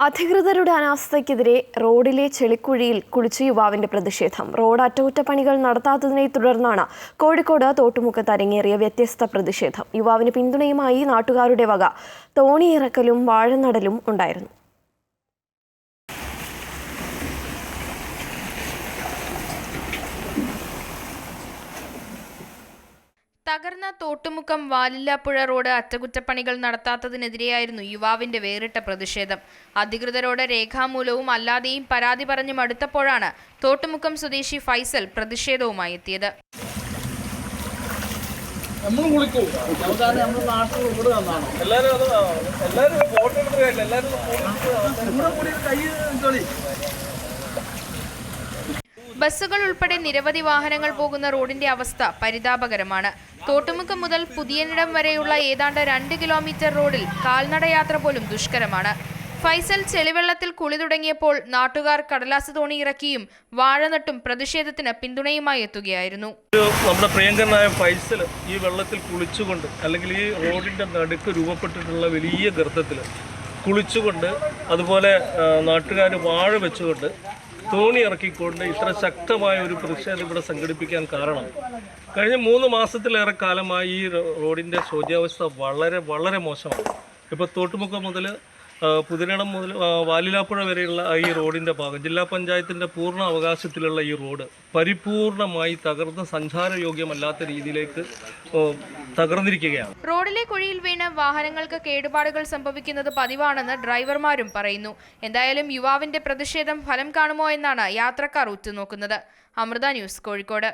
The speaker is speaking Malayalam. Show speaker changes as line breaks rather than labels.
അധികൃതരുടെ അനാസ്ഥയ്ക്കെതിരെ റോഡിലെ ചെളിക്കുഴിയിൽ കുളിച്ച യുവാവിന്റെ പ്രതിഷേധം. റോഡ് അറ്റകുറ്റപ്പണികൾ നടത്താത്തതിനെ തുടർന്നാണ് കോഴിക്കോട് തോട്ടുമുഖത്ത് അരങ്ങേറിയ വ്യത്യസ്ത പ്രതിഷേധം. യുവാവിന് പിന്തുണയുമായി നാട്ടുകാരുടെ വക. തോണിയിറക്കലും വാഴനടലും ഉണ്ടായിരുന്നു.
തകർന്ന തോട്ടുമുക്കം വാലില്ലാപ്പുഴ റോഡ് അറ്റകുറ്റപ്പണികൾ നടത്താത്തതിനെതിരെയായിരുന്നു യുവാവിന്റെ വേറിട്ട പ്രതിഷേധം. അധികൃതരോട് രേഖാമൂലവും അല്ലാതെയും പരാതി പറഞ്ഞു മടുത്തപ്പോഴാണ് തോട്ടുമുക്കം സ്വദേശി ഫൈസൽ പ്രതിഷേധവുമായി എത്തിയത്.
എല്ലാവരും
ബസ്സുകൾ ഉൾപ്പെടെ നിരവധി വാഹനങ്ങൾ പോകുന്ന റോഡിന്റെ അവസ്ഥ പരിതാപകരമാണ്. തോട്ടുമുക്കം മുതൽ പുതിയനിടം വരെയുള്ള ഏതാണ്ട് രണ്ട് കിലോമീറ്റർ റോഡിൽ കാൽനടയാത്ര പോലും ദുഷ്കരമാണ്. ഫൈസൽ ചെളിവെള്ളത്തിൽ കുളി തുടങ്ങിയപ്പോൾ നാട്ടുകാർ കടലാസ് തോണി ഇറക്കിയും വാഴനട്ടും പ്രതിഷേധത്തിന് പിന്തുണയുമായി എത്തുകയായിരുന്നു.
നമ്മുടെ പ്രിയങ്കരനായ ഫൈസൽ ഈ വെള്ളത്തിൽ കുളിച്ചുകൊണ്ട് അല്ലെങ്കിൽ ഈ റോഡിന്റെ നടുക്ക് രൂപപ്പെട്ടിട്ടുള്ള വലിയ ഗർത്തത്തിൽ കുളിച്ചുകൊണ്ട് അതുപോലെ നാട്ടുകാർ വാഴ വെച്ചുകൊണ്ട് തോണി ഇറക്കിക്കൊണ്ട് ഇത്ര ശക്തമായ ഒരു പ്രതിഷേധം ഇവിടെ സംഘടിപ്പിക്കാൻ കാരണം. കഴിഞ്ഞ മൂന്ന് മാസത്തിലേറെ കാലമായി ഈ റോഡിന്റെ ശോച്യാവസ്ഥ വളരെ വളരെ മോശമാണ്. ഇപ്പോൾ തോട്ടുമുക്കം മുതൽ പുതിനടം മുതൽ വാലിലാപ്പുഴ വരെയുള്ള ഈ റോഡിന്റെ ഭാഗം ജില്ലാ പഞ്ചായത്തിന്റെ പൂർണ അവകാശത്തിലുള്ള ഈ റോഡ് പരിപൂർണമായി തകർന്ന് സഞ്ചാരയോഗ്യമല്ലാത്ത രീതിയിലേക്ക് തകർന്നിരിക്കുകയാണ്.
റോഡിലെ കുഴിയിൽ വീണ് വാഹനങ്ങൾക്ക് കേടുപാടുകൾ സംഭവിക്കുന്നത് പതിവാണെന്ന് ഡ്രൈവർമാരും പറയുന്നു. എന്തായാലും യുവാവിന്റെ പ്രതിഷേധം ഫലം കാണുമോ എന്നാണ് യാത്രക്കാർ ഉറ്റുനോക്കുന്നത്. അമൃത ന്യൂസ് കോഴിക്കോട്.